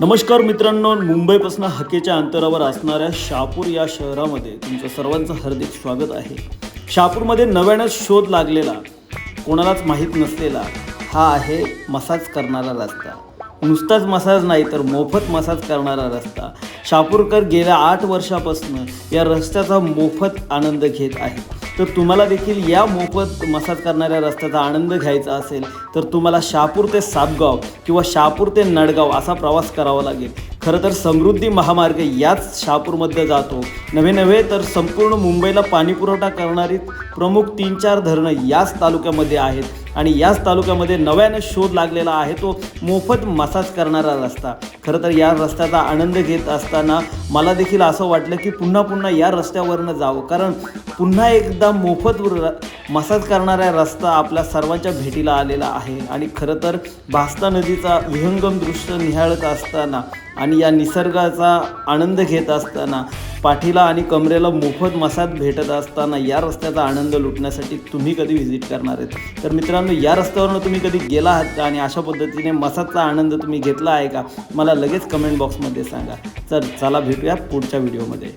नमस्कार मित्रांनो मुंबईपासून हकेच्या अंतरावर असणाऱ्या शहापूर या शहरामध्ये तुमचं सर्वांचं हार्दिक स्वागत आहे. शहापूरमध्ये नव्यानं शोध लागलेला कोणालाच माहीत नसलेला हा आहे मसाज करणारा रस्ता. नुसताच मसाज नाही तर मोफत मसाज करणारा रस्ता. शहापूरकर गेल्या आठ वर्षापासून या रस्त्याचा मोफत आनंद घेत आहे तर तुम्हाला देखील या मोफत मसाज करणाऱ्या रस्त्याचा आनंद घ्यायचा असेल तर तुम्हाला शहापूर ते सापगाव किंवा शहापूर ते नडगाव असा प्रवास करावा लागेल. खरं तर समृद्धी महामार्ग याच शहापूरमध्ये जातो. नव्हे नव्हे तर संपूर्ण मुंबईला पाणीपुरवठा करणारी प्रमुख तीन चार धरणं याच तालुक्यामध्ये आहेत. आणि याच तालुक्यामध्ये नव्यानं शोध लागलेला आहे तो मोफत मसाज करणारा रस्ता. खरं तर या रस्त्याचा आनंद घेत असताना मला देखील असं वाटलं की पुन्हा पुन्हा या रस्त्यावरनं जावं. कारण पुन्हा एकदा मोफत र मसाज करणारा रस्ता आपल्या सर्वांच्या भेटीला आलेला आहे. आणि खरं तर भास्ता नदीचा विहंगम दृश्य निहाळत असताना आणि या निसर्गाचा आनंद घेत असताना पाठीला आणि कमरेला मोफत मसाज भेटत असताना या रस्त्याचा आनंद लुटण्यासाठी तुम्ही कधी व्हिजिट करणार आहेत? तर मित्रांनो या रस्त्यावरनं तुम्ही कधी गेला आहात का? आणि अशा पद्धतीने मसाजचा आनंद तुम्ही घेतला आहे का? मला लगेच कमेंट बॉक्समध्ये सांगा. तर चला भेटूया पुढच्या व्हिडिओमध्ये